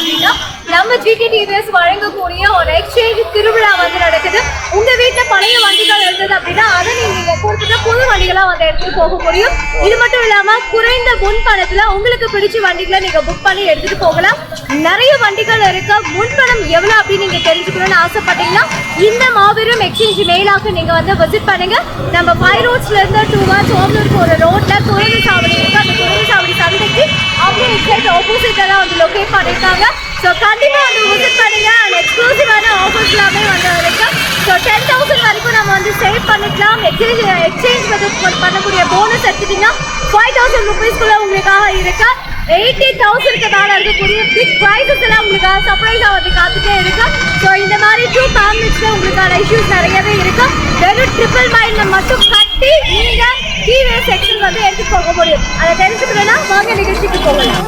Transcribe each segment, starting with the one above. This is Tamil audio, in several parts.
அப்படின்னா நம்ம ஜிடி டிவிஎஸ் வழங்கக்கூடிய ஒரு எக்ஸ்சேஞ்ச் திருவிழா வந்து நடக்குது. உங்க வீட்டுல பழைய வண்டிகள் இருந்தது அப்படின்னா அதை நீங்க கொடுத்துட்டு புது வண்டிகளா வந்து எடுத்துட்டு போக முடியும். இது மட்டும் இல்லாம குறைந்த முன்பணத்துல உங்களுக்கு பிடிச்ச வண்டிகளை நீங்க புக் பண்ணி எடுத்துட்டு போகலாம். நிறைய வண்டிகள் இருக்கு. முன்பணம் எவ்வளவு அப்படின்னு நீங்க தெரிஞ்சுக்கணும்னு ஆசைப்பட்டீங்கன்னா இந்த மாபெரும் எக்ஸ்சேஞ்ச் மேலாக்கு நீங்க வந்து விசிட் பண்ணுங்க. நம்ம ஃபைவ் ரோட்ஸ்ல இருந்து டூ வாட்ச் ஓமலூர் போற ரோட்ல குறைந்த சாவடி இருக்கு. அந்த குறைந்த சாவடி சந்தைக்கு அப்படியே எக்ஸாக்ட் ஆப்போசிட்ல தான் வந்து லொகேட் பண்ணிருக்காங்க. ஸோ கண்டிப்பா வந்து விசிட் பண்ணுங்க. அண்ட் எக்ஸ்க்ளூசிவான ஆஃபர்ஸ் எல்லாமே வந்து இருக்கு. ஸோ டென் தௌசண்ட் வரைக்கும் நம்ம வந்து சேவ் பண்ணிக்கலாம். எக்ஸ்சேஞ்ச் எக்ஸ்சேஞ்ச் வந்து பண்ணக்கூடிய போனஸ் எடுத்துட்டீங்கன்னா ஃபைவ் தௌசண்ட் ருபீஸ்க்குள்ள உங்களுக்காக இருக்கு. எயிட்டி தௌசண்ட்க்கு மேலே இருக்கக்கூடிய பிக் ப்ரைஸஸ் எல்லாம் உங்களுக்காக சர்ப்ரைஸாக வந்து காத்துட்டே இருக்கும் ஸோ இந்த மாதிரி டூ ஃபேமிலிஸில் உங்களுக்கான இஷ்யூஸ் நிறையவே இருக்கும் வெறும் ட்ரிபிள் மைண்டில் மட்டும் கட்டி நீங்கள் டிவிஎஸ் செக்ஷன் வந்து எடுத்து போக முடியும். அதை தெரிஞ்சுக்கணும்னா வாங்க நிகழ்ச்சிக்கு போகலாம்.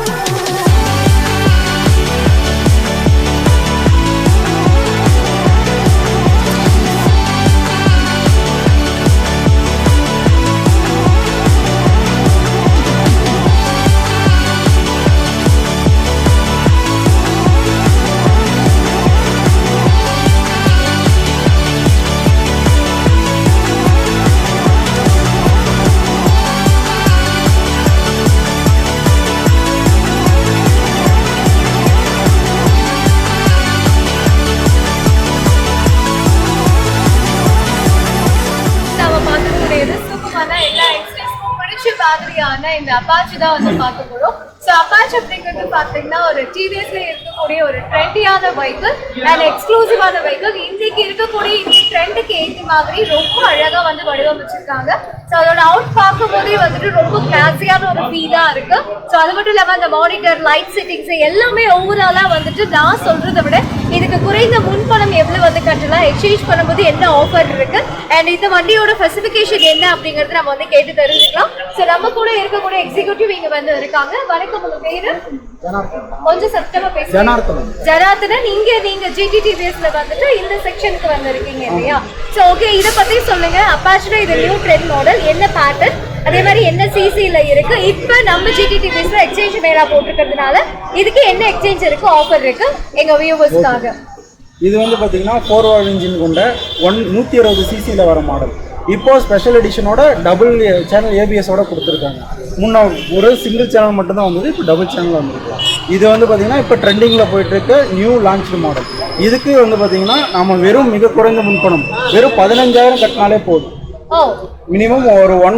பார்க்க போறோம். ஸோ அப்பாச் அப்படிங்கிறது பார்த்தீங்கன்னா ஒரு டிவிஎஸ்ல இருக்கக்கூடிய ஒரு ட்ரெண்டியான வெஹிக்கிள் அண்ட் எக்ஸ்க்ளூசிவான வெஹிக்கிள் இன்றைக்கு இருக்கக்கூடிய இந்த ட்ரெண்டுக்கு ஏற்ற மாதிரி ரொம்ப அழகா வந்து வடிவமைச்சிருக்காங்க. ஸோ அதோட அவுட் பார்க்கும் போதே வந்துட்டு ரொம்ப கிளாஸியான ஒரு ஃபீலா இருக்கு. ஸோ அது மட்டும் இல்லாம அந்த மானிட்டர் லைட் செட்டிங்ஸ் எல்லாமே ஓவராலா வந்துட்டு நான் சொல்றதை விட இதுக்கு குறைந்த முன்பணம் எவ்வளவு வந்து கட்டலாம் எக்ஸ்சேஞ்ச் பண்ணும்போது என்ன ஆஃபர் இருக்கு அண்ட் இந்த வண்டியோட ஸ்பெசிஃபிகேஷன் என்ன அப்படிங்கறது நம்ம வந்து கேட்டு தெரிஞ்சுக்கலாம். ஸோ நம்ம கூட இருக்கக்கூடிய எக்ஸிக்யூட்டிவ் இங்க வந்து இருக்காங்க. வணக்கம் உங்க பேரு? கொஞ்சம் சத்தமா பேசுங்க. ஜனார்த்தனன். ஜனார்த்தனன் இங்க நீங்க ஜிடிடிவிஎஸ்ல வந்துட்டு இந்த செக்ஷனுக்கு வந்திருக்கீங்க இல்லையா? சோ ஓகே இத பத்தி சொல்லுங்க. அப்பாச்சில இது நியூ ட்ரெண்ட் மாடல் என்ன பேட்டர்ன் அதே மாதிரி என்ன சிசியில் இருக்கு? இப்போ நம்ம ஜிடிடிவிஎஸ்ல எக்ஸ்சேஞ்ச் மேலாக போட்டிருக்கிறதுனால இதுக்கு என்ன எக்ஸ்சேஞ்ச் இருக்கு? ஆஃபர் இருக்கு. எங்கள் வியூவர்ஸ்க்காக இது வந்து பார்த்தீங்கன்னா ஃபோர் வால் இன்ஜின் கொண்ட ஒன் நூற்றி அறுபது சிசியில் வர மாடல் இப்போ ஸ்பெஷல் எடிஷனோட டபுள் சேனல் ஏபிஎஸோட கொடுத்துருக்காங்க. முன்ன ஒரு சிங்கிள் சேனல் மட்டும்தான் வந்தது இப்போ டபுள் சேனல் வந்திருக்கு. இது வந்து பார்த்தீங்கன்னா இப்போ ட்ரெண்டிங்கில் போயிட்டுருக்க நியூ லான்ச்டு மாடல் இதுக்கு வந்து பார்த்தீங்கன்னா நம்ம வெறும் மிக குறைந்த முன்பணம் வெறும் பதினஞ்சாயிரம் கட்டினாலே போதும். மினிமம் ஒரு ஒன்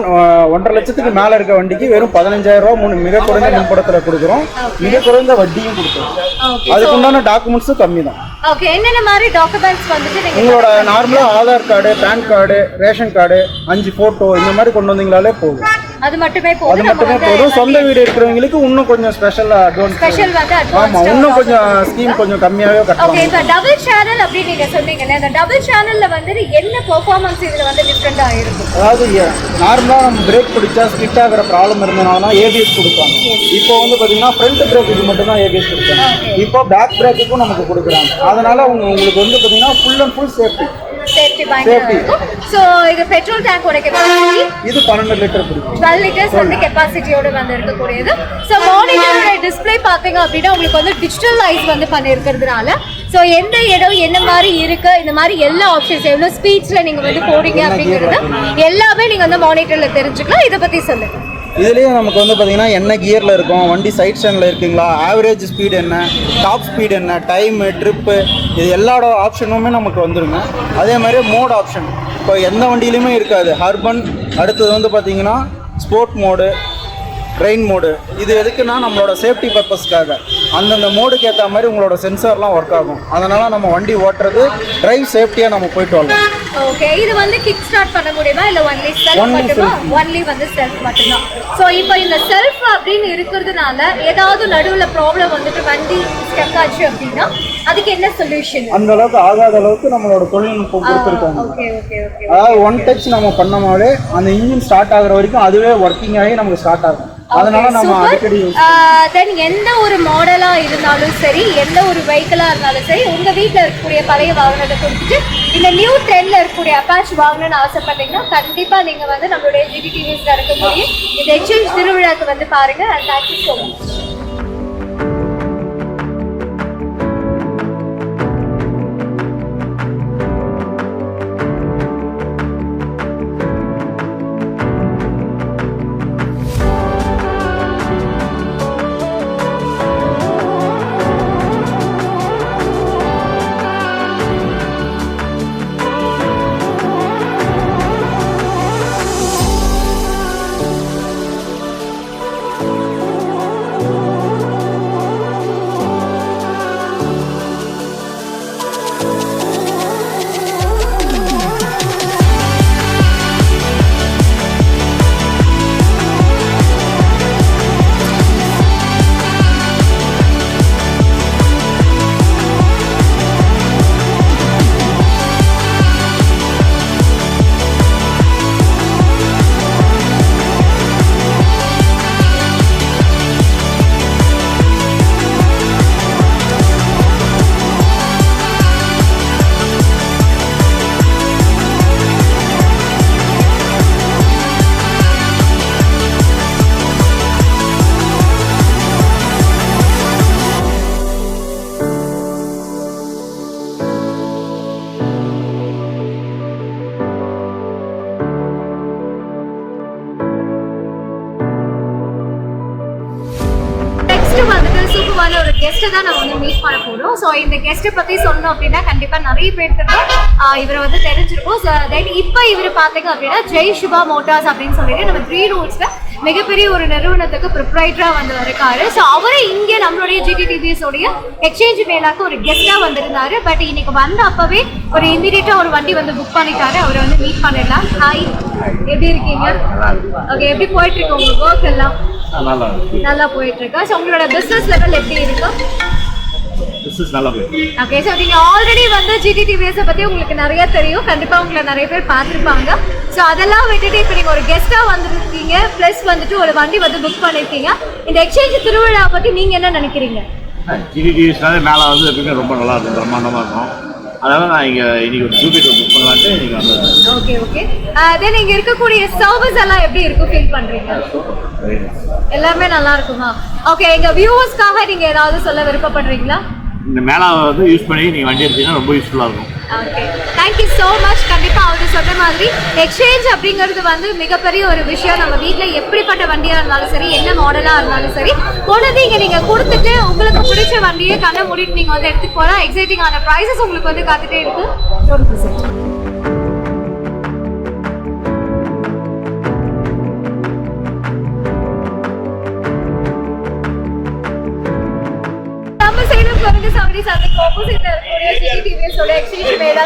ஒன்றரை லட்சத்துக்கு மேலே இருக்க வண்டிக்கு வெறும் பதினஞ்சாயிரம் ரூபா முன் மிக குறைந்த முன்படத்தில் கொடுக்குறோம். மிக குறைந்த வட்டியும் கொடுக்குறோம். ஓகே அதுக்கு உண்டான டாக்குமெண்ட்ஸும் கம்மி தான். உங்களோட நார்மலாக Aadhaar card PAN card ration card அஞ்சு ஃபோட்டோ இந்த மாதிரி கொண்டு வந்தீங்களாலே போதும். அது மட்டுமே அது போதும் நம்ம மட்டுமே போதும். சொந்த வீடு இருக்கிறவங்களுக்கு இன்னும் கொஞ்சம் ஸ்பெஷலாக அட்வான்ஸ் ஸ்பெஷல் வந்து advanced இன்னும் கொஞ்சம் ஸ்கீம் கொஞ்சம் கம்மியாகவே ஓகே கட்டலாம் இப்போ டபுள் சேனல் அப்படின்னு நீங்க சொன்னீங்கல்ல இந்த டபுள் சேனல்ல வந்து என்ன பெர்ஃபார்மன்ஸ் இதுல வந்து டிஃப்ரெண்டா இருக்கும்? அதாவது நார்மலாக நம்ம பிரேக் பிடிச்சா ஸ்கிட் ஆகிற ப்ராப்ளம் இருந்தனால தான் ஏபிஎஸ் கொடுப்பாங்க. இப்போ வந்து பார்த்தீங்கன்னா ஃப்ரண்ட் பிரேக்குக்கு மட்டும் தான் ஏபிஎஸ் கொடுப்பாங்க. இப்போ பேக் பிரேக்குக்கும் நமக்கு கொடுக்குறாங்க. அதனால உங்க உங்களுக்கு வந்து பார்த்தீங்கன்னா full and full safety safety பயங்கரமா இருக்கும். ஸோ இது பெட்ரோல் டேங்கோட கெப்பாசிட்டி இது பன்னெண்டு லிட்டர் டுவெல் லிட்டர்ஸ் வந்து கெப்பாசிட்டியோட வந்து இருக்கக்கூடியது. ஸோ மானிட்டரோட டிஸ்ப்ளே பார்த்தீங்க அப்படின்னா உங்களுக்கு வந்து டிஜிட்டலைஸ் வந்து பண்ணியிருக்கிறதுனால ஸோ எந்த இடம் என்ன மாதிரி இருக்கு இந்த மாதிரி எல்லா ஆப்ஷன்ஸ் எவ்வளோ ஸ்பீட்ஸில் நீங்கள் வந்து போறீங்க அப்படிங்கிறது எல்லாமே நீங்கள் வந்து மானிட்டரில் தெரிஞ்சுக்கலாம். இதை பற்றி சொல்லுங்க. இதுலேயே நமக்கு வந்து பார்த்தீங்கன்னா என்ன கியரில் இருக்கும்? வண்டி சைட் ஸ்டாண்டில் இருக்குங்களா? ஆவரேஜ் ஸ்பீடு என்ன? டாப் ஸ்பீடு என்ன? டைமு ட்ரிப்பு இது எல்லாட ஆப்ஷனுமே நமக்கு வந்துருங்க. அதே மாதிரி மோட் ஆப்ஷன் இப்போ எந்த வண்டியிலையுமே இருக்காது. ஹர்பன் அடுத்தது வந்து பார்த்தீங்கன்னா ஸ்போர்ட் மோடு ட்ரெயின் மோடு இது எதுக்குன்னா நம்மளோட சேஃப்டி பர்பஸ்க்காக அந்தந்த மோடுக்கு ஏற்ற மாதிரி உங்களோட சென்சார்லாம் ஒர்க் ஆகும். அதனால் நம்ம வண்டி ஓட்டுறது டிரைவ் சேஃப்டியாக நம்ம போயிட்டு வரலாம். ஓகே இது வந்து கிக் ஸ்டார்ட் பண்ண முடியுமா? இல்ல ஒன்லி செல்ஃப் மட்டுமா. ஒன்லி வந்து செல்ஃப் மட்டும்தான் ஸோ இப்போ இந்த செல்ஃப் அப்படின்னு இருக்கிறதுனால ஏதாவது நடுவுல ப்ராப்ளம் வந்துட்டு வண்டி ஸ்டக் ஆச்சு அப்படின்னா அதுக்கு என்ன சொல்யூஷன் அந்த அளவுக்கு ஆகாத அளவுக்கு நம்மளோட தொழில்நுட்பம் கொடுத்துருக்காங்க ஓகே ஓகே ஓகே அதாவது ஒன் டச் நம்ம பண்ணோமாலே அந்த இன்ஜின் ஸ்டார்ட் ஆகுற வரைக்கும் அதுவே ஒர்க்கிங் ஆகி நமக்கு ஸ்டார்ட் ஆகும். Use தென் எந்த ஒரு மாடலா இருந்தாலும் சரி எந்த ஒரு வெஹிக்கிளா இருந்தாலும் சரி உங்க வீட்ல இருக்கக்கூடிய பழைய வாகனத்தை கொடுத்துட்டு இந்த நியூ ட்ரெண்ட்ல இருக்கக்கூடிய அப்பாச் வாங்கணும்னு ஆசைப்பட்டீங்கன்னா கண்டிப்பா நீங்க வந்து நம்மளுடைய ஜிடி டிவிஸ்ல இருக்கக்கூடிய இந்த எக்ஸ்சேஞ்ச் திருவிழாக்கு வந்து பாருங்க. And thank you so much so இந்த கெஸ்ட்டை பத்தி சொல்லணும் அப்படின்னா கண்டிப்பா நிறைய பேருக்கு இவரை வந்து தெரிஞ்சிருக்கும். ஸோ தென் இப்போ இவர் பார்த்தீங்க அப்படின்னா ஜெய் சிவா மோட்டார்ஸ் அப்படின்னு சொல்லிட்டு நம்ம த்ரீ ரூட்ஸ்ல மிகப்பெரிய ஒரு நிறுவனத்துக்கு ப்ரிப்ரைட்டரா வந்து இருக்காரு. ஸோ அவரே இங்கே நம்மளுடைய ஜிடிடிபிஎஸ் உடைய எக்ஸ்சேஞ்ச் மேலாக்கு ஒரு கெஸ்டா வந்திருந்தாரு. பட் இன்னைக்கு வந்த அப்பவே ஒரு இமீடியட்டா ஒரு வண்டி வந்து புக் பண்ணிட்டாரு. அவரை வந்து மீட் பண்ணிடலாம். ஹாய் எப்படி இருக்கீங்க? ஓகே எப்படி போயிட்டு இருக்கு உங்க ஒர்க் எல்லாம்? நல்லா போயிட்டு இருக்கு. ஸோ உங்களோட பிசினஸ் லெவல் எப்படி இருக்கு? பிஸ்னஸ் நல்லா போயிருக்கு. ஓகே ஸோ நீங்க ஆல்ரெடி வந்து ஜிடிடிவிஎஸ் பத்தி உங்களுக்கு நிறைய தெரியும். கண்டிப்பா உங்களை நிறைய பேர் பார்த்துருப்பாங்க. ஸோ அதெல்லாம் விட்டுட்டு இப்போ நீங்க ஒரு கெஸ்டா வந்திருக்கீங்க. ப்ளஸ் வந்துட்டு ஒரு வண்டி வந்து புக் பண்ணிருக்கீங்க. இந்த எக்ஸ்சேஞ்ச் திருவிழா பத்தி நீங்க என்ன நினைக்கிறீங்க? ஜிடிடிஎஸ்னாலே மேலே வந்து எப்பவுமே ரொம்ப நல்லா இருக்கும் பிரம்மாண்டமாக இருக்கும். அதனால நான் இங்கே இன்னைக்கு ஒரு ஜூபிட்டர் புக் பண்ணலான்ட்டு இன்னைக்கு வந்தேன் ஓகே ஓகே தென் இங்க இருக்கக்கூடிய சர்வீஸ் எல்லாம் எப்படி இருக்கும்? ஃபீல் பண்றீங்க? nice. எல்லாமே நல்லா இருக்குமா? ஓகே எங்க வியூவர்ஸ்க்காக நீங்க ஏதாவது சொல்ல விருப்பப்படுறீங்களா? இந்த மேலே வந்து யூஸ் பண்ணி நீங்கள் வண்டி எடுத்தீங்கன்னா ரொம்ப யூஸ்ஃபுல்லாக இருக்கும். ஓகே தேங்க்யூ ஸோ மச் கண்டிப்பாக அவர் சொன்ன மாதிரி எக்ஸ்சேஞ்ச் அப்படிங்கிறது வந்து மிகப்பெரிய ஒரு விஷயம். நம்ம வீட்டில் எப்படிப்பட்ட வண்டியாக இருந்தாலும் சரி என்ன மாடலாக இருந்தாலும் சரி கொண்டு இங்கே நீங்கள் கொடுத்துட்டு உங்களுக்கு பிடிச்ச வண்டியை கண்ணை மூடிட்டு நீங்கள் வந்து எடுத்துட்டு போகலாம் எக்ஸைட்டிங்கான ப்ரைஸஸ் உங்களுக்கு வந்து காத்துட்டே இருக்கு. சாவடி சந்தைக்கு ஆப்போசிட்ல இருக்கக்கூடிய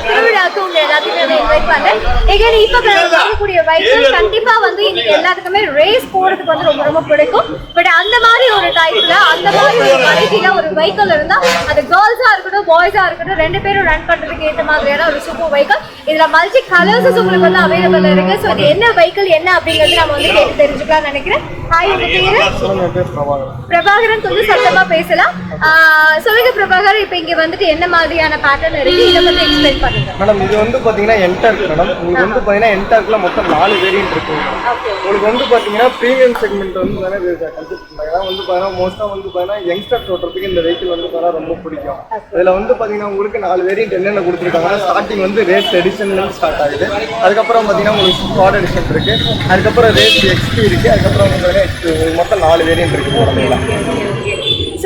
திருவிழாக்கு உங்க எல்லாத்தையுமே இன்வைட் பண்றேன் எங்க இப்ப பார்க்கக்கூடிய வெஹிக்கிள் கண்டிப்பா வந்து இன்னைக்கு எல்லாத்துக்குமே ரேஸ் போறதுக்கு வந்து ரொம்ப ரொம்ப பிடிக்கும். பட் அந்த மாதிரி ஒரு டைப்ல அந்த மாதிரி ஒரு வெரைட்டில ஒரு வெஹிக்கிள் இருந்தா அது கேர்ள்ஸா இருக்கட்டும் பாய்ஸா இருக்கட்டும் ரெண்டு பேரும் ரன் பண்றதுக்கு ஏற்ற மாதிரியான ஒரு சூப்பர் வெஹிக்கிள் இதுல மல்டி கலர்ஸஸ் உங்களுக்கு வந்து அவைலபிள் இருக்கு. ஸோ இது என்ன வெஹிக்கிள் என்ன அப்படிங்கிறது நம்ம வந்து கேட்டு தெரிஞ்சுக்கலாம்னு நினைக்கிறேன். ஹாய் உங்க பேரு? பிரபாகரன். கொஞ்சம் சத்தமா பேசலாம். சொல்லுங்க பிரபாகர் இப்போ இங்க வந்துட்டு என்ன மாதிரியான பேட்டர்ன் இருக்கு? இதை பத்தி எக்ஸ்பிளைன் பண்ணுங்க. மேடம் இது வந்து பார்த்தீங்கன்னா என்டார்க் மேடம் உங்களுக்கு வந்து பார்த்தீங்கன்னா என்டார்க்ல மொத்தம் நாலு வேரியன்ட் இருக்கு. உங்களுக்கு வந்து பார்த்தீங்கன்னா ப்ரீமியம் செக்மெண்ட் வந்து தானே கன்சிடர் பண்ணாங்க. ஏன்னா வந்து பார்த்தீங்கன்னா மோஸ்ட்டாக வந்து பார்த்தீங்கன்னா யங்ஸ்டர்ஸ் ஓட்டுறதுக்கு இந்த வெஹிக்கிள் வந்து பார்த்தீங்கன்னா ரொம்ப பிடிக்கும். இதில் வந்து பார்த்தீங்கன்னா உங்களுக்கு நாலு வேரியன்ட் என்னென்ன கொடுத்துருக்காங்கன்னா ஸ்டார்டிங் வந்து ரேஸ் எடிஷன்லேருந்து ஸ்டார்ட் ஆகுது. அதுக்கப்புறம் பார்த்தீங்கன்னா உங்களுக்கு ஸ்குவாட் எடிஷன் இருக்கு. அதுக்கப்புறம் ரேஸ் எக்ஸ்பி இருக்கு. அதுக்கப்புறம் வந்து மொத்தம் நாலு வேரியன்ட் இருக்கு மேடம்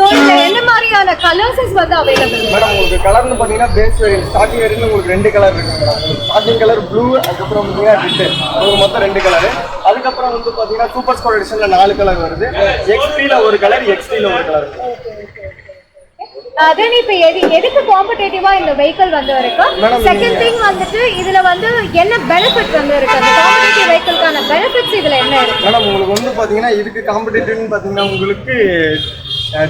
ஸோ இதுல என்ன மாதிரியான கலர்ஸஸ் வந்து அவைலபிள் மேடம் உங்களுக்கு கலர்னு பார்த்தீங்கன்னா பேஸ் வேரியன்ட் ஸ்டார்டிங் வேரியன்ட் உங்களுக்கு ரெண்டு கலர் இருக்கு மேடம் ஸ்டார்டிங் கலர் ப்ளூ அதுக்கப்புறம் பார்த்தீங்கன்னா ரெட் உங்களுக்கு மொத்தம் ரெண்டு கலர் அதுக்கப்புறம் வந்து பார்த்தீங்கன்னா சூப்பர் ஸ்கோர் எடிஷன்ல நாலு கலர் வருது. எக்ஸ்பியில் ஒரு கலர் எக்ஸ்டியில் ஒரு கலர் தென் இப்போ எது எதுக்கு காம்படேட்டிவா இந்த வெஹிக்கிள் வந்து இருக்கு? செகண்ட் திங் வந்துட்டு இதுல வந்து என்ன பெனிஃபிட் வந்து இருக்கு? அந்த காம்படேட்டிவ் வெஹிக்கிள்கான பெனிஃபிட்ஸ் இதுல என்ன இருக்கு? மேடம் உங்களுக்கு வந்து பார்த்தீங்கன்னா இதுக்கு காம்படிட்டிவ்னு பார்த்தீங்கன்னா உங்களுக்கு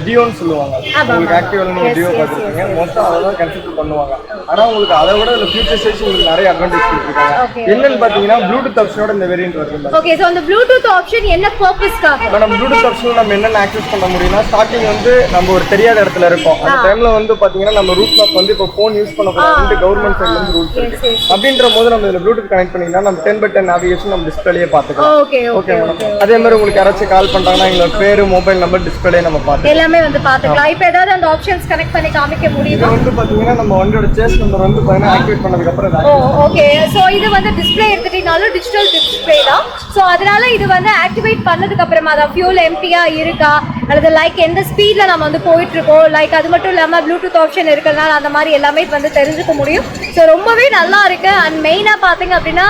டியோன்னு சொல்லுவாங்க. உங்களுக்கு ஆக்டிவ்ல நீங்க டியோ பார்த்துருக்கீங்க மொத்தம் அதை தான் கன்சிடர் பண்ணுவாங்க. ஆனா உங்களுக்கு அதை விட இந்த ஃபியூச்சர் ஸ்டேஜ் உங்களுக்கு நிறைய அட்வான்டேஜ் கொடுத்துருக்காங்க. என்னன்னு பாத்தீங்கன்னா ப்ளூடூத் ஆப்ஷனோட இந்த வேரியன்ட் வருது ஓகே ஸோ அந்த ப்ளூடூத் ஆப்ஷன் என்ன பர்பஸ்க்காக மேடம் ப்ளூடூத் ஆப்ஷனில் நம்ம என்னென்ன ஆக்சஸ் பண்ண முடியும்னா ஸ்டார்டிங் வந்து நம்ம ஒரு தெரியாத இடத்துல இருக்கோம். அந்த டைம்ல வந்து பாத்தீங்கன்னா நம்ம ரூட் மேப் வந்து இப்போ ஃபோன் யூஸ் பண்ணக்கூடாது. கவர்மெண்ட் சைட்ல இருந்து ரூல்ஸ் இருக்கு. அப்படின்ற போது நம்ம இதில் ப்ளூடூத் கனெக்ட் பண்ணிங்கன்னா நம்ம டென் பை டென் நேவிகேஷன் நம்ம டிஸ்பிளேயே பார்த்துக்கலாம். ஓகே ஓகே மேடம் அதே மாதிரி உங்களுக்கு யாராச்சும் கால் பண்றாங்கன்னா எங்களோட பேரு மொபைல் நம்பர் டிஸ்பிளே நம்ம பார்த்துக்கலாம். எல்லாமே வந்து பாத்துக்கலாம். இப்போ ஏதாவது அந்த ஆப்ஷன்ஸ் கனெக்ட் பண்ணி காமிக்க முடியுமா? வந்து பாத்தீங்கன்னா நம்ம வண்டியோட சேஸ் நம்பர் வந்து பாத்தீங்கன்னா ஆக்டிவேட் பண்ணதுக்கு அப்புறம் ஓ ஓகே ஸோ இது வந்து டிஸ்ப்ளே எடுத்துட்டீங்கனாலும் டிஜிட்டல் டிஸ்ப்ளே தான். ஸோ அதனால இது வந்து ஆக்டிவேட் பண்ணதுக்கு அப்புறமா தான். ஃபியூல் எம்டியா இருக்கா? அல்லது லைக் எந்த ஸ்பீடில் நம்ம வந்து போயிட்டுருக்கோம்? லைக் அது மட்டும் இல்லாமல் ப்ளூடூத் ஆப்ஷன் இருக்கிறதுனால அந்த மாதிரி எல்லாமே வந்து தெரிஞ்சுக்க முடியும். ஸோ ரொம்பவே நல்லா இருக்குது அண்ட் மெயினாக பார்த்தீங்க அப்படின்னா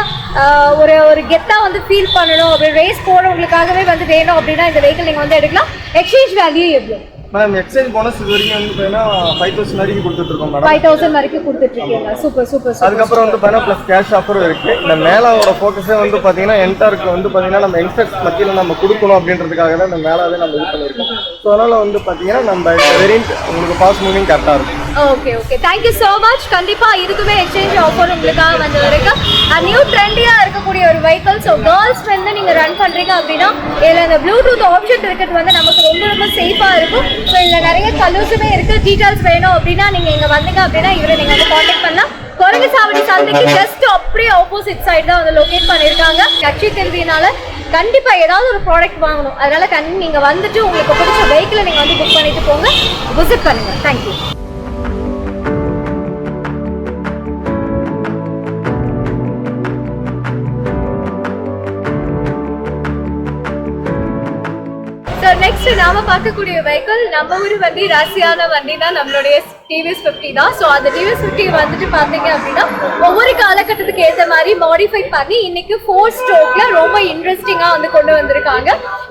ஒரு ஒரு கெத்தாக வந்து ஃபீல் பண்ணணும். அப்படி ரேஸ் போறவங்களுக்காகவே வந்து வேணும் அப்படின்னா இந்த வெஹிக்கிள் நீங்கள் வந்து எடுக்கலாம். எக்ஸ்சேஞ்ச் வேல்யூ எவ்வளோ மேம் எக்ஸ்சேஞ்ச் போனஸ் இது வரைக்கும் வந்து பாத்தீங்கன்னா ஃபைவ் தௌசண்ட் வரைக்கும் கொடுத்துட்டு இருக்கோம் மேடம் ஃபைவ் தௌசண்ட் வரைக்கும் கொடுத்துட்டு இருக்கீங்க சூப்பர் சூப்பர் அதுக்கப்புறம் வந்து பார்த்தீங்கன்னா ப்ளஸ் கேஷ் ஆஃபரும் இருக்கு. இந்த மேலாவோட ஃபோக்கஸே வந்து பார்த்தீங்கன்னா என்டார்க்கு வந்து பார்த்தீங்கன்னா நம்ம யங்ஸ்டர்ஸ் மத்தியில் நம்ம கொடுக்கணும் அப்படின்றதுக்காக தான் இந்த மேலாவே நம்ம இது பண்ணியிருக்கோம் ஸோ அதனால வந்து பார்த்தீங்கன்னா நம்ம வேரியன்ட் உங்களுக்கு பாஸ் மூவிங் கரெக்டாக இருக்கும். Okay okay thank you so much கண்டிப்பா இதுக்குமே எக்ஸ்சேஞ்ச் ஆஃபர் உங்களுக்காக வந்து இருக்கு. நியூ ட்ரெண்டியாக இருக்கக்கூடிய ஒரு வெஹிக்கிள் ஸோ கேர்ள்ஸ் வந்து நீங்கள் ரன் பண்ணுறீங்க அப்படின்னா இதில் இந்த ப்ளூடூத் ஆப்ஷன் இருக்கிறது வந்து நமக்கு ரொம்ப ரொம்ப சேஃபாக இருக்கும். ஸோ இதில் நிறைய கலர்ஸுமே இருக்குது டீட்டெயில்ஸ் வேணும் அப்படின்னா நீங்கள் இங்கே வந்தீங்க அப்படின்னா இவரை நீங்கள் வந்து காண்டாக்ட் பண்ணலாம். குரங்கு சாவடி சந்தைக்கு ஜஸ்ட் அப்படியே ஆப்போசிட் சைடு தான் வந்து லொகேட் பண்ணியிருக்காங்க கட்சி கல்வியினால கண்டிப்பாக ஏதாவது ஒரு ப்ராடக்ட் வாங்கணும். அதனால கண் நீங்கள் வந்துட்டு உங்களுக்கு பிடிச்ச வெஹிக்கிளை நீங்கள் வந்து புக் பண்ணிட்டு போங்க. விசிட் பண்ணுங்கள் தேங்க்யூ நெக்ஸ்ட் நாம பார்க்கக்கூடிய வெஹிக்கிள் நம்ம ஊர் வண்டி ராசியான வண்டி தான். நம்மளுடைய டிவிஎஸ் ஃபிஃப்டி தான். ஸோ அந்த டிவிஎஸ் ஃபிஃப்டி வந்துட்டு பார்த்தீங்க அப்படின்னா ஒவ்வொரு காலகட்டத்துக்கு ஏற்ற மாதிரி மாடிஃபை பண்ணி இன்னைக்கு ஃபோர் ஸ்ட்ரோக்ல ரொம்ப இன்ட்ரெஸ்டிங்காக வந்து கொண்டு வந்திருக்காங்க.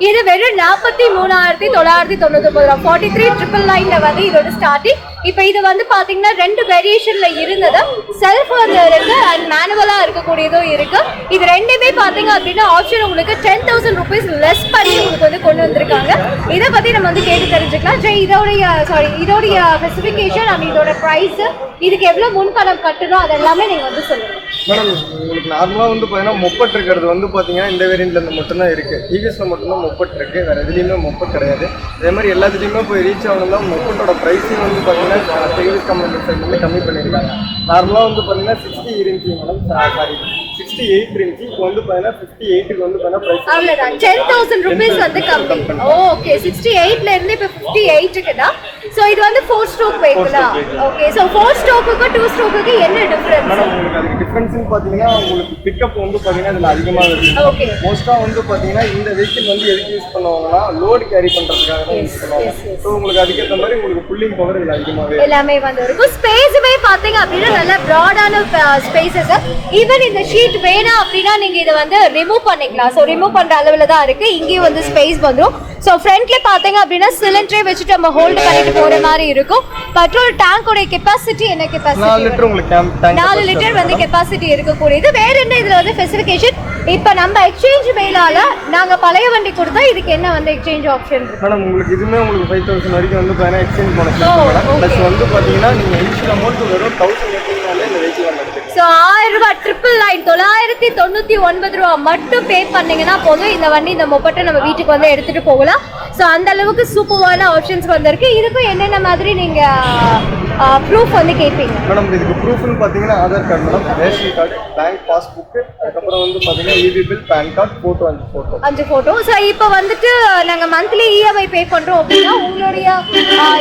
இது வெறும் நாற்பத்தி மூணாயிரத்தி தொள்ளாயிரத்தி தொண்ணூத்தி ஒன்பது ஃபார்ட்டி த்ரீ ட்ரிபிள் நைன்ல வந்து இதோட ஸ்டார்டிங் இப்போ இது வந்து பார்த்தீங்கன்னா ரெண்டு வேரியேஷன்ல இருந்தது. செல்ஃப் வந்து இருக்கு அண்ட் மேனுவலா இருக்கக்கூடியதும் இருக்கு. இது ரெண்டுமே பார்த்தீங்க அப்படின்னா ஆப்ஷன் உங்களுக்கு டென் தௌசண்ட் ருபீஸ் லெஸ் பண்ணி உங்களுக்கு வந்து கொண்டு வந்திருக்காங்க. இதை பத்தி நம்ம வந்து கேட்டு தெரிஞ்சுக்கலாம். சரி இதோடைய சாரி இதோடைய ஸ்பெசிஃபிகேஷன் அண்ட் இதோட ப்ரைஸ் இதுக்கு எவ்வளோ முன்பணம் கட்டணும் அதெல்லாமே நீங்கள் வந்து சொல்லுங்கள் மேடம் உங்களுக்கு நார்மலாக வந்து பார்த்தீங்கன்னா மொப்பட் இருக்கிறது வந்து பார்த்தீங்கன்னா இந்த வேரியண்ட்ல மட்டும்தான் இருக்கு. டிவிஎஸ்ல மட்டும்தான் மொப்பட் இருக்கு. வேற எதுலையுமே மொப்பட் கிடையாது. அதே மாதிரி எல்லாத்துலேயுமே போய் ரீச் ஆகணும்னா மொப்பட்டோட ப்ரைஸிங் வந்து பார்த்தீங்கன்னா டிவிஎஸ் கம்பெனி சைட் வந்து கம்மி பண்ணியிருக்காங்க நார்மலாக வந்து பார்த்தீங்கன்னா சிக்ஸ்டி இருந்துச்சு மேடம் சாரி சிக்ஸ்டி எயிட் இருந்துச்சு இப்போ வந்து பார்த்தீங்கன்னா ஃபிஃப்டி எயிட்டுக்கு வந்து பார்த்தீங்கன்னா டென் தௌசண்ட் ருபீஸ் வந்து கம்மி. ஓகே சிக்ஸ்டி எயிட்ல இருந்து இப்போ ஃபிஃப்டி எயிட்டுக்கு தான் ஸோ இது வந்து ஃபோர் ஸ்ட்ரோக் வெஹிக்கிளா ஓகே ஸோ ஃபோர் ஸ்ட்ரோக்குக்கும் டூ ஸ்ட்ரோக்குக்கு என்ன டிஃபரன்ஸ் மேடம் உங்களுக்கு அதுக்கு டிஃப்ரென்ஸ்னு பார்த்தீங்கன்னா உங்களுக்கு பிக்கப் வந்து பார்த்தீங்கன்னா இதில் அதிகமாக இருக்கு. ஓகே மோஸ்ட்டாக வந்து பார்த்தீங்கன்னா இந்த வெஹிக்கிள் வந்து எதுக்கு யூஸ் பண்ணுவாங்கன்னா லோடு கேரி பண்ணுறதுக்காக தான் யூஸ் பண்ணுவாங்க. ஸோ உங்களுக்கு அதுக்கேற்ற மாதிரி உங்களுக்கு புல்லிங் பவர் இதில் அதிகமாகவே எல்லாமே வந்து இருக்கும் ஸ்பேஸுமே பாத்தீங்க அப்படின்னா நல்ல ப்ராடான ஸ்பேசஸ் ஈவன் இந்த ஷீட் வேணாம் அப்படின்னா நீங்க இதை வந்து ரிமூவ் பண்ணிக்கலாம். ஸோ ரிமூவ் பண்ற அளவுல தான் இருக்கு. இங்கேயும் வந்து ஸ்பேஸ் வந்துடும் ஸோ ஃப்ரண்ட்ல பாத்தீங்க அப்படின்னா சிலிண்டரே வச்சுட்டு நம்ம ஹோல்டு பண்ணிட்டு போற மாதிரி இருக்கும். பெட்ரோல் டேங்கோட கெப்பாசிட்டி என்ன கெப்பாசிட்டி நாலு லிட்டர் வந்து கெப்பாசிட்டி இருக்கக்கூடியது. வேற என்ன இதுல வந்து ஸ்பெசிஃபிகேஷன் இப்போ நம்ம எக்ஸ்சேஞ்ச் மேலால நாங்க பழைய வண்டி கொடுத்தா இதுக்கு என்ன வந்து எக்ஸ்சேஞ்ச் ஆப்ஷன் இருக்கு? மேடம் உங்களுக்கு இதுவுமே உங்களுக்கு ஃபைவ் தௌசண்ட் வரைக்கும் வந்து பார்த்தீங்கன்னா எக்ஸ்சேஞ்ச் ஓ, மேடம். ப்ளஸ் வந்து பார்த்தீங்கன்னா நீங்கள் இன்ஷூர் அமௌண்ட் வெறும் தௌசண்ட் எட்டிங்கனாலே இந்த வெஹிக்கிள் நம்ம ஸோ ஆயிரம் ரூபாய் ட்ரிபிள் நைன் தொள்ளாயிரத்தி தொண்ணூத்தி ஒன்பது ரூபா மட்டும் பே பண்ணீங்கன்னா போதும். இந்த வண்டி இந்த மொப்பட்டை நம்ம வீட்டுக்கு வந்து எடுத்துட்டு போகலாம். ஸோ அந்த அளவுக்கு சூப்பரான ஆப்ஷன்ஸ் வந்திருக்கு. இதுக்கும் என்னென்ன மாதிரி நீங்க ப்ரூஃப் வந்து கேட்பீங்க? மேடம் இதுக்கு ப்ரூஃப்னு பார்த்தீங்கன்னா Aadhaar card madam ration card bank passbook அதுக்கப்புறம் வந்து பார்த்தீங்கன்னா EB bill PAN card photo அஞ்சு ஃபோட்டோ அஞ்சு ஃபோட்டோ ஸோ இப்போ வந்துட்டு நாங்கள் மந்த்லி இஎம்ஐ பே பண்ணுறோம் அப்படின்னா உங்களுடைய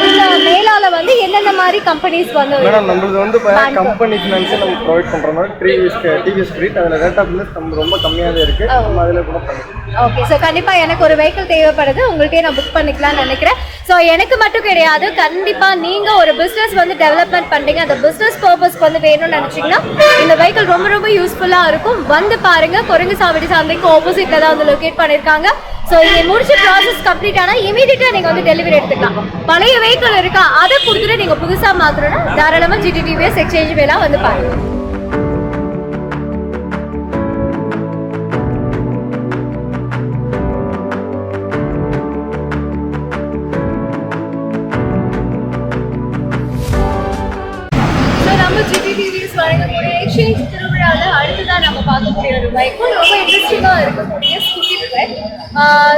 இந்த மேலால வந்து என்னென்ன மாதிரி கம்பெனிஸ் வந்து மேடம் நம்மளது வந்து கம்பெனி ஃபினான்ஸே நம்ம ப்ரொவைட் பண்ணுற மாதிரி டிவிஎஸ் டிவிஎஸ் ஸ்ட்ரீட் அதில் ரேட் ஆஃப் பில்ஸ் நம்ம ரொம்ப கம்மியாக தான் இருக்குது நம்ம அதில் கூட பண்ணிக்கலாம் ஓகே ஸோ கண்டிப்பாக எனக்கு ஒரு வெஹிக்கிள் தேவைப்படுது. உங்கள்கிட்டயே நான் புக் பண்ணிக்கலாம்னு நினைக்கிறேன். ஸோ எனக்கு மட்டும் கிடையாது. கண்டிப்பாக நீங்கள் ஒரு பிஸ்னஸ் வந்து டெவலப்மெண்ட் பண்ணுறீங்க அந்த பிஸ்னஸ் பர்பஸ்க்கு வந்து வேணும்னு நினச்சிங்கன்னா இந்த வெஹிக்கிள் ரொம்ப ரொம்ப யூஸ்ஃபுல்லாக இருக்கும். வந்து பாருங்க குரங்கு சாவடி சந்தைக்கு ஆப்போசிட்டில் தான் வந்து லொக்கேட் பண்ணியிருக்காங்க ஸோ இங்கே முடிச்சு ப்ராசஸ் கம்ப்ளீட் ஆனால் இமீடியட்டாக நீங்கள் வந்து டெலிவரி எடுத்துக்கலாம். பழைய வெஹிக்கிள் இருக்கா? அதை கொடுத்துட்டு நீங்கள் புதுசாக மாற்றணும்னா தாராளமாக ஜிடிடிவிஎஸ் எக்ஸ்சேஞ்ச் வேலா வந்து பாருங்க.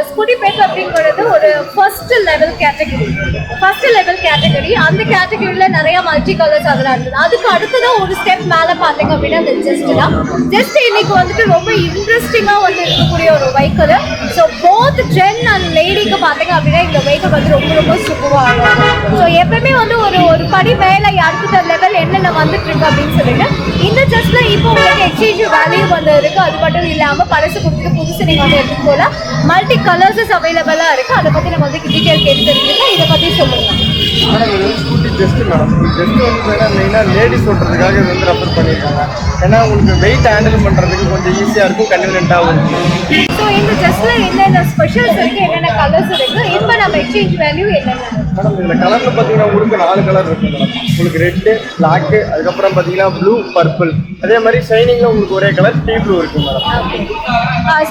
ஸ்கூட்டி பெட் அப்படிங்கிறது ஒரு first level category first level category அந்த கேட்டகரியில் நிறைய மல்டி கலர்ஸ் அதெல்லாம் இருந்தது. அதுக்கு அடுத்ததான் ஒரு ஸ்டெப் மேலே பார்த்தீங்க அப்படின்னா அந்த ஜஸ்ட் தான். ஜஸ்ட் இன்னைக்கு வந்துட்டு ரொம்ப இன்ட்ரெஸ்டிங்காக வந்து இருக்கக்கூடிய ஒரு vehicle so both gents and லேடிக்கு பார்த்தீங்க அப்படின்னா இந்த வெஹிக்கிள் வந்து ரொம்ப ரொம்ப சூப்பராக இருக்கும் ஸோ எப்பவுமே வந்து ஒரு ஒரு படி மேலே அடுத்த லெவல் என்னென்ன வந்துட்டு இருக்கு அப்படின்னு சொல்லிட்டு இந்த ஜஸ்ட்ல இப்போ உங்களுக்கு எக்ஸ்சேஞ்ச் வேல்யூ வந்து இருக்கு. அது மட்டும் இல்லாமல் பழசு கொடுத்துட்டு புதுசு நீங்கள் வந்து எடுத்து போகலாம் மல்டி கலர்ஸஸ் அவைலபிளாக இருக்கு. அதை பற்றி நம்ம வந்து டீட்டெயில் கேட்டு தெரிஞ்சுக்கலாம் இதை பற்றி சொல்லுங்க. மேடம் இது வந்து ஸ்கூட்டி ஜஸ்ட் மேடம். ஜஸ்ட் வந்து மெயினாக லேடிஸ் ஓட்டுறதுக்காக இது வந்து ரெஃபர் பண்ணியிருக்காங்க ஏன்னா உங்களுக்கு வெயிட் ஹேண்டில் பண்ணுறதுக்கு கொஞ்சம் ஈஸியாக இருக்கும் கன்வீனியன்ட்டாகவும் இருக்கும். ஸோ இந்த ஜஸ்ட்ல என்னென்ன ஸ்பெஷல்ஸ் என்னென்ன கலர்ஸ் இருக்கு இப்போ நம்ம எக்ஸ்சேஞ்ச் வேல்யூ என்னென்ன? மேடம் இதில் கலரில் பார்த்தீங்கன்னா உங்களுக்கு நாலு கலர் இருக்கு மேடம். உங்களுக்கு ரெட்டு பிளாக்கு அதுக்கப்புறம் பார்த்தீங்கன்னா ப்ளூ பர்பிள் அதே மாதிரி ஷைனிங்கில் உங்களுக்கு ஒரே கலர் டீ ப்ளூ இருக்கு மேடம்.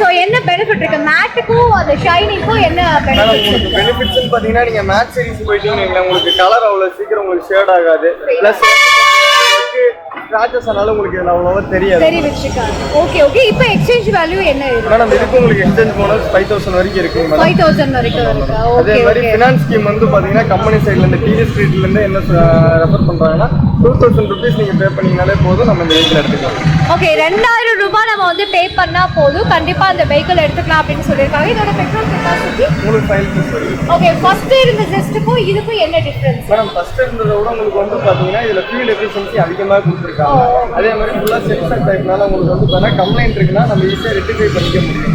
ஸோ என்ன பெனிஃபிட் இருக்கு? மேட்டுக்கும் அந்த ஷைனிங்க்கும் என்ன மேடம் உங்களுக்கு பெனிஃபிட்ஸ்னு பார்த்தீங்கன்னா நீங்கள் மேட்ச் சீரிஸ் போயிட்டீங்கன்னு உங்களுக்கு கலர் அவ்வளோ சீக்கிரம் உங்களுக்கு ஷேட் ஆகாது. ப்ளஸ் ஸ்க்ராச்சஸ் ஆனாலும் உங்களுக்கு இதில் அவ்வளோவா தெரியாது. சரி வச்சிருக்காங்க ஓகே ஓகே இப்போ எக்ஸ்சேஞ்ச் வேல்யூ என்ன இருக்கு? மேடம் இதுக்கு உங்களுக்கு எக்ஸ்சேஞ்ச் போனஸ் ஃபைவ் தௌசண்ட் வரைக்கும் இருக்குங்க மேடம் ஃபைவ் தௌசண்ட் வரைக்கும் இருக்கா. அதே ஓகே மாதிரி ஓகே ஃபினான்ஸ் ஸ்கீம் வந்து பார்த்தீங்கன்னா கம்பெனி சைட்லேருந்து டிவி ஸ்ட்ரீட்லேருந்து என்ன ரெஃபர் பண்ணுறாங்கன்னா டூ தௌசண்ட் ருபீஸ் நீங்கள் பே பண்ணீங்கனாலே போதும். நம்ம இந்த வெஹிக்கிள் எடுத்துக்கலாம். ஓகே ரெண்டாயிரம் ரூபாய் நம்ம வந்து பே பண்ணா போதும். கண்டிப்பா அந்த வெஹிக்கிள் எடுத்துக்கலாம் அப்படின்னு சொல்லியிருக்காங்க. இதோட பெட்ரோல் கெப்பாசிட்டி உங்களுக்கு ஃபைவ் ஓகே ஃபர்ஸ்ட் இருந்த ஜெஸ்ட்டுக்கும் இதுக்கும் என்ன டிஃபரன்ஸ் மேடம் ஃபர்ஸ்ட் இருந்ததை விட உங்களுக்கு வந்து பார்த்தீங்கன்னா இதில் ஃபியூல் எஃபிஷியன்சி அதிகமாக கொடுத்துருக்காங்க. அதே மாதிரி ஃபுல்லாக சென்சர் டைப்னால உங்களுக்கு வந்து பார்த்தீங்கன்னா கம்ப்ளைண்ட் இருக்குன்னா நம்ம ஈஸியாக ரெட்டிஃபை பண்ணிக்க முடியும்.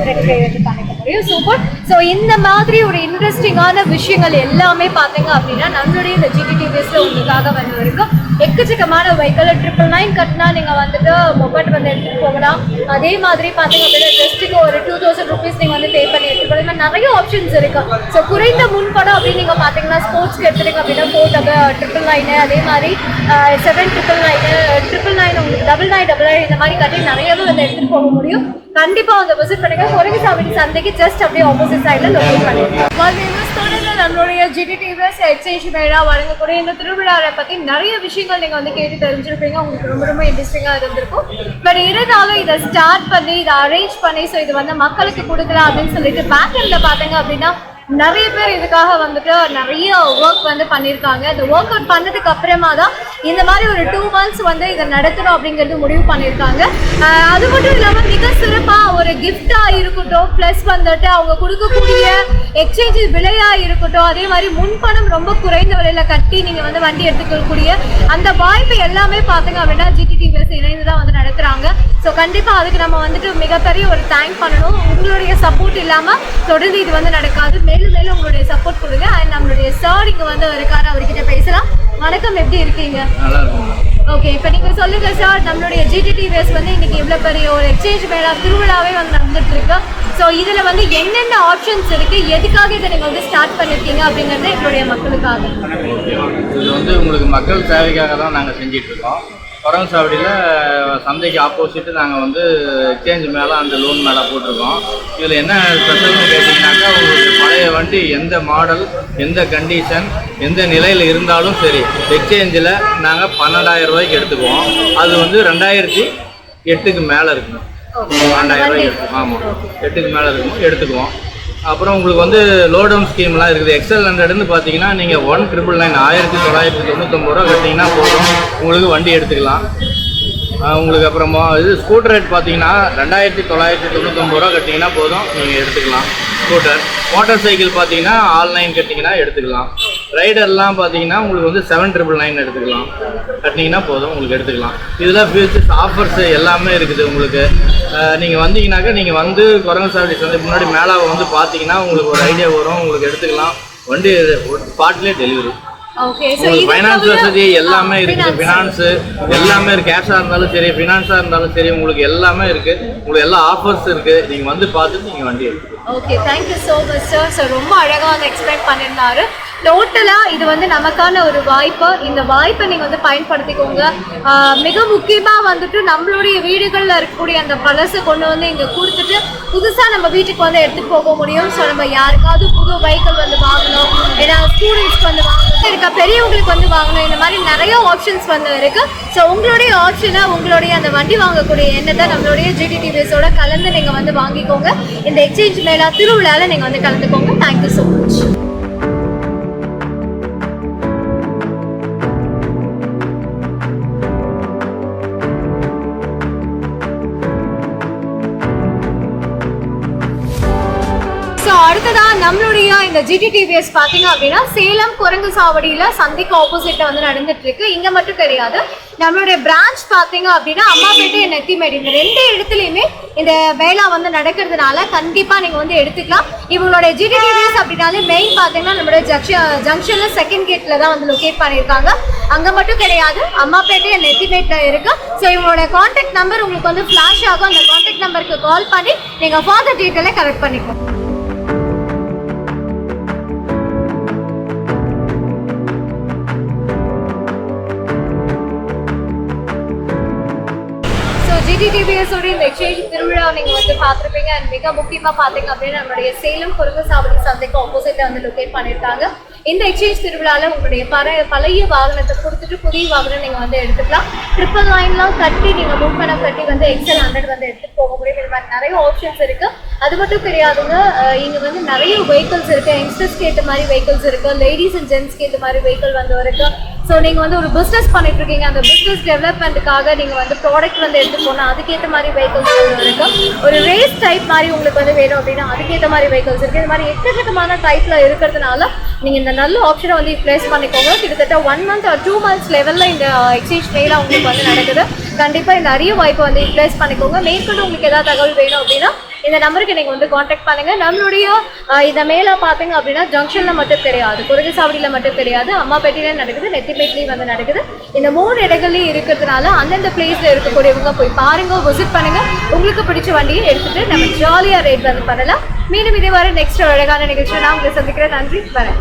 பண்ணிக்க சூப்பர் ஸோ இந்த மாதிரி ஒரு இன்ட்ரெஸ்டிங்கான விஷயங்கள் எல்லாமே பார்த்தீங்க அப்படின்னா நம்மளுடைய இந்த ஜிடிடிவிஎஸ்ல உங்களுக்காக வந்து இருக்கும் எக்கச்சக்கமான வெஹிக்கிள் ட்ரிபிள் நைன் கட்டினா நீங்கள் வந்துட்டு மொபைல் வந்து எடுத்துகிட்டு போகலாம். அதே மாதிரி பார்த்தீங்க அப்படின்னா ஜஸ்ட்டுக்கு ஒரு டூ தௌசண்ட் ருபீஸ் நீங்கள் வந்து பே பண்ணி எடுத்துட்டு போகலாம். மாதிரி நிறைய ஆப்ஷன்ஸ் இருக்கு. ஸோ குறைந்த முன்படம் அப்படின்னு நீங்கள் பார்த்தீங்கன்னா ஸ்போர்ட்ஸ்க்கு எடுத்துட்டீங்க அப்படின்னா ஃபோர் டபுள் ட்ரிபிள் நைனு அதே மாதிரி seven triple nine triple nine உங்களுக்கு டபுள் நைன் டபுள் நைன் இந்த மாதிரி கட்டி நிறையவே வந்து எடுத்துகிட்டு போக முடியும். கண்டிப்பா வந்து விசிட் பண்ணுங்க. குரங்குசாமி சந்தைக்கு ஜஸ்ட் அப்படியே ஆப்போசிட் சைடில் லொக்கேட் பண்ணிருக்கோம் தொடர்ந்து நம்மளுடைய ஜிடிடிவிஎஸ் எக்ஸ்சேஞ்ச் மேடா வழங்கக்கூடிய இந்த திருவிழாவை பத்தி நிறைய விஷயங்கள் நீங்க வந்து கேட்டு தெரிஞ்சிருப்பீங்க. உங்களுக்கு ரொம்ப ரொம்ப இன்ட்ரெஸ்டிங்கா இருந்திருக்கும். பட் இருந்தாலும் இதை ஸ்டார்ட் பண்ணி இதை அரேஞ்ச் பண்ணி ஸோ இது வந்து மக்களுக்கு கொடுக்கலாம் அப்படின்னு சொல்லிட்டு பேக் எண்ட்ல பாத்தீங்க அப்படின்னா நிறைய பேர் இதுக்காக வந்துட்டு நிறைய ஒர்க் வந்து பண்ணியிருக்காங்க. இந்த ஒர்க் அவுட் பண்ணதுக்கு அப்புறமா தான் இந்த மாதிரி ஒரு டூ மந்த்ஸ் வந்து இதை நடத்தணும் அப்படிங்கிறது முடிவு பண்ணியிருக்காங்க. அது மட்டும் இல்லாமல் மிக சிறப்பாக ஒரு கிஃப்டாக இருக்கட்டும் ப்ளஸ் வந்துட்டு அவங்க கொடுக்கக்கூடிய எக்ஸ்சேஞ்சு விலையாக இருக்கட்டும் அதே மாதிரி முன்பணம் ரொம்ப குறைந்த விலையில் கட்டி நீங்கள் வந்து வண்டி எடுத்துக்கக்கூடிய அந்த வாய்ப்பு எல்லாமே பார்த்தீங்க அப்படின்னா ஜிடிடிவிஎஸ் இணைந்து தான் வந்து நடத்துகிறாங்க ஸோ கண்டிப்பாக அதுக்கு நம்ம வந்துட்டு மிகப்பெரிய ஒரு தேங்க் பண்ணணும். உங்களுடைய சப்போர்ட் இல்லாமல் தொடர்ந்து இது வந்து நடக்காது. மேலும் மேலும் உங்களுடைய சப்போர்ட் கொடுங்க. அண்ட் நம்மளுடைய சார் இங்க வந்து இருக்காரு அவர்கிட்ட பேசலாம். வணக்கம் எப்படி இருக்கீங்க? ஓகே இப்போ நீங்க சொல்லுங்க சார் நம்மளுடைய ஜிடிடிவிஎஸ் வந்து இன்னைக்கு இவ்வளவு பெரிய ஒரு எக்ஸ்சேஞ்ச் மேளா திருவிழாவே வந்து நடந்துட்டு இருக்கு ஸோ இதுல வந்து என்னென்ன ஆப்ஷன்ஸ் இருக்கு? எதுக்காக இதை நீங்க வந்து ஸ்டார்ட் பண்ணிருக்கீங்க? அப்படிங்கறது எங்களுடைய மக்களுக்காக. இது வந்து உங்களுக்கு மக்கள் சேவைக்காக தான் நாங்கள் செஞ்சிட்டு இருக்கோம் குரங்கு சாவடியில் சந்தைக்கு ஆப்போசிட்டு நாங்கள் வந்து எக்ஸ்சேஞ்ச் மேலே அந்த லோன் மேலே போட்டிருக்கோம். இதில் என்ன ஸ்பெஷல்னு கேட்டிங்கனாக்கா உங்களுக்கு பழைய வண்டி எந்த மாடல் எந்த கண்டிஷன் எந்த நிலையில் இருந்தாலும் சரி எக்ஸ்சேஞ்சில் நாங்கள் பன்னெண்டாயிரம் ரூபாய்க்கு எடுத்துக்குவோம். அது வந்து ரெண்டாயிரத்தி எட்டுக்கு மேலே இருக்கும். பன்னெண்டாயிரம் ரூபாய்க்கு இருக்கும் ஆமாம் எட்டுக்கு மேலே இருக்கும். எடுத்துக்குவோம். அப்புறம் உங்களுக்கு வந்து லோடவுன் ஸ்கீம்லாம் இருக்குது. எக்ஸல் ஹண்ட்ரட்னு பார்த்தீங்கன்னா நீங்கள் ஒன் ட்ரிபிள் நைன் ஆயிரத்தி தொள்ளாயிரத்தி தொண்ணூத்தொம்பது ரூபா கட்டிங்கன்னா போதும். உங்களுக்கு வண்டி எடுத்துக்கலாம். உங்களுக்கு அப்புறமா இது ஸ்கூட்டர் ரேட் பார்த்தீங்கன்னா ரெண்டாயிரத்தி தொள்ளாயிரத்தி தொண்ணூத்தொம்பது ரூபா கட்டிங்கன்னா போதும். நீங்கள் எடுத்துக்கலாம். ஸ்கூட்டர் மோட்டார் சைக்கிள் பார்த்தீங்கன்னா ஆன்லைன் கட்டிங்கன்னா எடுத்துக்கலாம். ரைடர்லாம் பார்த்தீங்கன்னா உங்களுக்கு வந்து செவன் ட்ரிபிள் நைன் எடுத்துக்கலாம். கட்டினீங்கன்னா போதும் உங்களுக்கு எடுத்துக்கலாம். இதில் ஃபியூச்சர்ஸ் ஆஃபர்ஸ் எல்லாமே இருக்குது உங்களுக்கு. நீங்கள் வந்தீங்கன்னாக்கா நீங்கள் வந்து குரங்கு சாவடி சந்தை முன்னாடி மேலே வந்து பார்த்தீங்கன்னா உங்களுக்கு ஒரு ஐடியா வரும் உங்களுக்கு எடுத்துக்கலாம். வண்டி ஸ்பாட்லேயே டெலிவரி உங்களுக்கு ஃபைனான்ஸ் வசதி எல்லாமே இருக்குது. ஃபினான்ஸ் எல்லாமே இருக்கு. கேஷாக இருந்தாலும் சரி ஃபினான்ஸாக இருந்தாலும் சரி உங்களுக்கு எல்லாமே இருக்கு. உங்களுக்கு எல்லா ஆஃபர்ஸ் இருக்கு. நீங்க வந்து பார்த்துட்டு நீங்க வண்டி எடுத்துக்கலாம். Okay thank you so much sir sir ரொம்ப அழகாக வந்து எக்ஸ்பிளைன் பண்ணியிருந்தாரு. டோட்டலாக இது வந்து நமக்கான ஒரு வாய்ப்பு. இந்த வாய்ப்பை நீங்கள் வந்து பயன்படுத்திக்கோங்க. மிக முக்கியமாக வந்துட்டு நம்மளுடைய வீடுகளில் இருக்கக்கூடிய அந்த பழசை கொண்டு வந்து இங்கே கொடுத்துட்டு புதுசாக நம்ம வீட்டுக்கு வந்து எடுத்துகிட்டு போக முடியும். ஸோ நம்ம யாருக்காவது புது வெஹிக்கிள் வந்து வாங்கணும். ஏன்னா ஸ்டூடெண்ட்ஸ்க்கு வந்து வாங்கணும். இருக்கா பெரியவங்களுக்கு வந்து வாங்கணும். இந்த மாதிரி நிறைய ஆப்ஷன்ஸ் வந்து இருக்கு. ஸோ உங்களுடைய ஆப்ஷனை உங்களுடைய அந்த வண்டி வாங்கக்கூடிய எண்ணத்தை நம்மளுடைய ஜிடிடிவிஸோட கலந்து நீங்கள் வந்து வாங்கிக்கோங்க. இந்த எக்ஸ்சேஞ்ச் மேலா திருவிழால நீங்க வந்து கலந்துக்கோங்க. தேங்க்யூ ஸோ மச் ஸோ அடுத்ததா நம்மளுடைய இந்த ஜிடி டிவிஎஸ் பார்த்தீங்க அப்படின்னா சேலம் குரங்கு சாவடியில சந்திக்கு ஆப்போசிட்ல வந்து நடந்துட்டு இருக்கு. இங்க மட்டும் கிடையாது நம்மளுடைய பிரான்ச் பார்த்தீங்க அப்படின்னா அம்மாப்பேட்டை நெத்திமேடு இந்த ரெண்டு இடத்துலையுமே இந்த வேளா வந்து நடக்கிறதுனால கண்டிப்பா நீங்க வந்து எடுத்துக்கலாம். இவங்களுடைய ஜிடி அப்படின்னாலே மெயின் பார்த்தீங்கன்னா நம்மளுடைய ஜங்ஷன் ஜங்ஷன்ல செகண்ட் கேட்ல தான் வந்து லொகேட் பண்ணியிருக்காங்க. அங்க மட்டும் கிடையாது. அம்மாப்பேட்டை நெத்திமேட்ல இருக்கு. ஸோ இவங்களோட கான்டாக்ட் நம்பர் உங்களுக்கு வந்து ஃபிளாஷ் ஆகும். அந்த கான்டாக்ட் நம்பருக்கு கால் பண்ணி நீங்க ஃபாதர் டீட்டெயிலை கரெக்ட் பண்ணிக்கோங்க. ஸோ உடைய இந்த எக்ஸ்சேஞ்ச் திருவிழா நீங்க வந்து பார்த்துருப்பீங்க. அண்ட் மிக முக்கியமா பாத்தீங்க அப்படின்னா நம்மளுடைய சேலம் குறுக்கு சாவடி சந்தைக்கு ஆப்போசிட்ல வந்து லொகேட் பண்ணியிருக்காங்க. இந்த எக்ஸ்சேஞ்ச் திருவிழால உங்களுடைய பழைய பழைய வாகனத்தை கொடுத்துட்டு புதிய வாகனம் நீங்க வந்து எடுத்துக்கலாம். ட்ரிபிள் லைன்லாம் கட்டி நீங்க புக் பண்ண கட்டி வந்து எக்ஸல் ஹண்ட்ரட் வந்து எடுத்துட்டு போக முடியும். இது மாதிரி நிறைய ஆப்ஷன்ஸ் இருக்கு. அது மட்டும் கிடையாதுங்க இங்கே இங்க வந்து நிறைய வெஹிக்கிள்ஸ் இருக்கு. யங்ஸ்டர்ஸ்க்கு ஏற்ற மாதிரி வெஹிக்கிள்ஸ் இருக்கு. லேடிஸ் அண்ட் ஜென்ஸ்க்கு ஏற்ற மாதிரி வெஹிக்கிள் வந்து இருக்கு. ஸோ நீங்கள் வந்து ஒரு பிஸ்னஸ் பண்ணிட்டு இருக்கீங்க அந்த பிஸ்னஸ் டெவலப்மெண்ட்டுக்காக நீங்கள் வந்து ப்ராடக்ட் வந்து எடுத்து போனால் அதுக்கேற்ற மாதிரி வெஹிக்கிள்ஸ் வந்து இருக்கு. ஒரு ரேஸ் டைப் மாதிரி உங்களுக்கு வந்து வேணும் அப்படின்னா அதுக்கேற்ற மாதிரி வெஹிக்கல்ஸ் இருக்குது இது மாதிரி எக்கச்சக்கமான டைப்பில் இருக்கிறதுனால நீங்கள் இந்த நல்ல ஆப்ஷனை வந்து ப்ளேஸ் பண்ணிக்கோங்க. கிட்டத்தட்ட ஒன் மந்த் டூ மந்த்ஸ் லெவலில் இந்த uh, எக்ஸ்சேஞ்ச் மேலாக உங்களுக்கு வந்து நடக்குது. கண்டிப்பாக இந்த அரிய வாய்ப்பை வந்து ப்ளேஸ் பண்ணிக்கோங்க. மேற்கொண்டு உங்களுக்கு ஏதாவது தகவல் வேணும் அப்படின்னா இந்த நம்பருக்கு நீங்கள் வந்து காண்டாக்ட் பண்ணுங்க. நம்மளுடைய இந்த மேலே பார்த்தீங்க அப்படின்னா ஜங்ஷனில் மட்டும் கிடையாது குருகுசாவடியில் மட்டும் கிடையாது அம்மாப்பேட்டையில நடக்குது நெத்திப்பேட்லையும் வந்து நடக்குது. இந்த மூணு இடங்கள்லையும் இருக்கிறதுனால அந்தந்த பிளேஸில் இருக்கக்கூடியவங்க போய் பாருங்க விசிட் பண்ணுங்க. உங்களுக்கு பிடிச்ச வண்டியை எடுத்துட்டு நம்ம ஜாலியாக ரேட் வந்து பண்ணலாம். மீண்டும் இதே வாரம் நெக்ஸ்ட் அழகான நிகழ்ச்சியை நான் உங்களை சந்திக்கிறேன். நன்றி வரேன்